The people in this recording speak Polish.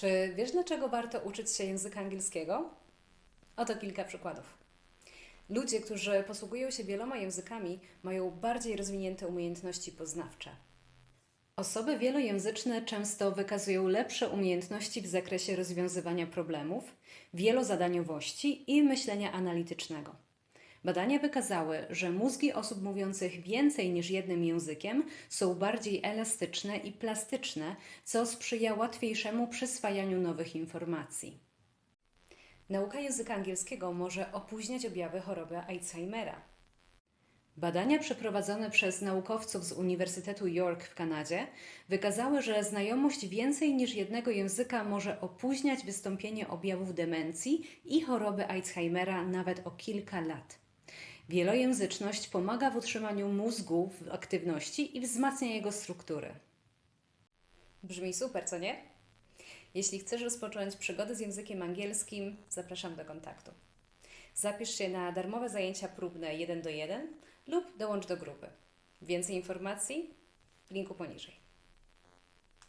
Czy wiesz, dlaczego warto uczyć się języka angielskiego? Oto kilka przykładów. Ludzie, którzy posługują się wieloma językami, mają bardziej rozwinięte umiejętności poznawcze. Osoby wielojęzyczne często wykazują lepsze umiejętności w zakresie rozwiązywania problemów, wielozadaniowości i myślenia analitycznego. Badania wykazały, że mózgi osób mówiących więcej niż jednym językiem są bardziej elastyczne i plastyczne, co sprzyja łatwiejszemu przyswajaniu nowych informacji. Nauka języka angielskiego może opóźniać objawy choroby Alzheimera. Badania przeprowadzone przez naukowców z Uniwersytetu York w Kanadzie wykazały, że znajomość więcej niż jednego języka może opóźniać wystąpienie objawów demencji i choroby Alzheimera nawet o kilka lat. Wielojęzyczność pomaga w utrzymaniu mózgu w aktywności i wzmacnia jego struktury. Brzmi super, co nie? Jeśli chcesz rozpocząć przygodę z językiem angielskim, zapraszam do kontaktu. Zapisz się na darmowe zajęcia próbne 1 do 1 lub dołącz do grupy. Więcej informacji w linku poniżej.